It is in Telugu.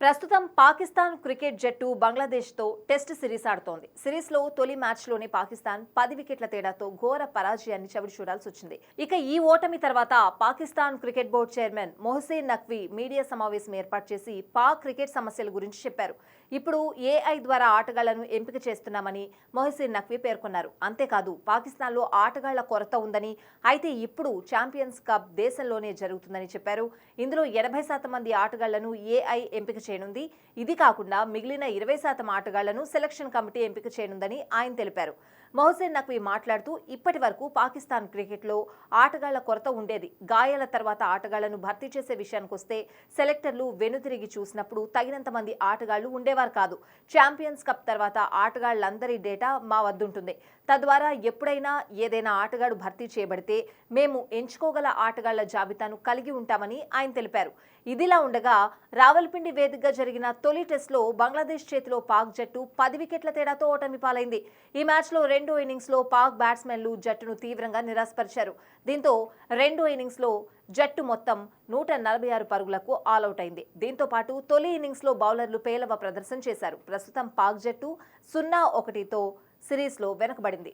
ప్రస్తుతం పాకిస్తాన్ క్రికెట్ జట్టు బంగ్లాదేశ్తో టెస్ట్ సిరీస్ ఆడుతోంది. సిరీస్లో తొలి మ్యాచ్లోనే పాకిస్తాన్ పది వికెట్ల తేడాతో ఘోర పరాజయాన్ని చవిడి చూడాల్సి వచ్చింది. ఇక ఈ ఓటమి తర్వాత Pakistan cricket board chairman Mohsin Naqvi media సమావేశం ఏర్పాటు చేసి పాక్ క్రికెట్ సమస్యల గురించి చెప్పారు. ఇప్పుడు ఏఐ ద్వారా ఆటగాళ్ళను ఎంపిక చేస్తున్నామని మొహసేన్ నఖ్వీ పేర్కొన్నారు. అంతేకాదు పాకిస్తాన్లో ఆటగాళ్ళ కొరత ఉందని అయితే ఇప్పుడు ఛాంపియన్స్ కప్ దేశంలోనే జరుగుతుందని చెప్పారు. ఇందులో ఎనభై శాతం మంది ఆటగాళ్ళను ఏఐ ఎంపిక చేయనుంది. ఇది కాకుండా మిగిలిన ఇరవై శాతం ఆటగాళ్ళను సెలక్షన్ కమిటీ ఎంపిక చేయనుందని ఆయన తెలిపారు. మొహసేన్ నక్వీ మాట్లాడుతూ ఇప్పటి వరకు పాకిస్తాన్ క్రికెట్లో ఆటగాళ్ళ కొరత ఉండేది. గాయాల తర్వాత ఆటగాళ్ళను భర్తీ చేసే విషయానికి వస్తే సెలెక్టర్లు వెనుతిరిగి చూసినప్పుడు తగినంత మంది ఆటగాళ్ళు ఉండేవారు కాదు. ఛాంపియన్స్ కప్ తర్వాత ఆటగాళ్ళందరి డేటా మా వద్దుంటుంది. తద్వారా ఎప్పుడైనా ఏదైనా ఆటగాడు భర్తీ చేయబడితే మేము ఎంచుకోగల ఆటగాళ్ళ జాబితాను కలిగి ఉంటామని ఆయన తెలిపారు. ఇదిలా ఉండగా రావల్పిండి వేదికగా జరిగిన తొలి టెస్ట్లో బంగ్లాదేశ్ చేతిలో పాక్ జట్టు పది వికెట్ల తేడాతో ఓటమి పాలైంది ఈ మ్యాచ్లో రెండు రెండో ఇన్నింగ్స్లో పాక్ బ్యాట్స్మెన్లు జట్టును తీవ్రంగా నిరాశపరిచారు. దీంతో రెండో ఇన్నింగ్స్లో జట్టు మొత్తం నూట నలభై ఆరు పరుగులకు ఆలౌట్ అయింది. దీంతో పాటు తొలి ఇన్నింగ్స్లో బౌలర్లు పేలవ ప్రదర్శన చేశారు. ప్రస్తుతం పాక్ జట్టు సున్నా ఒకటితో సిరీస్లో వెనకబడింది.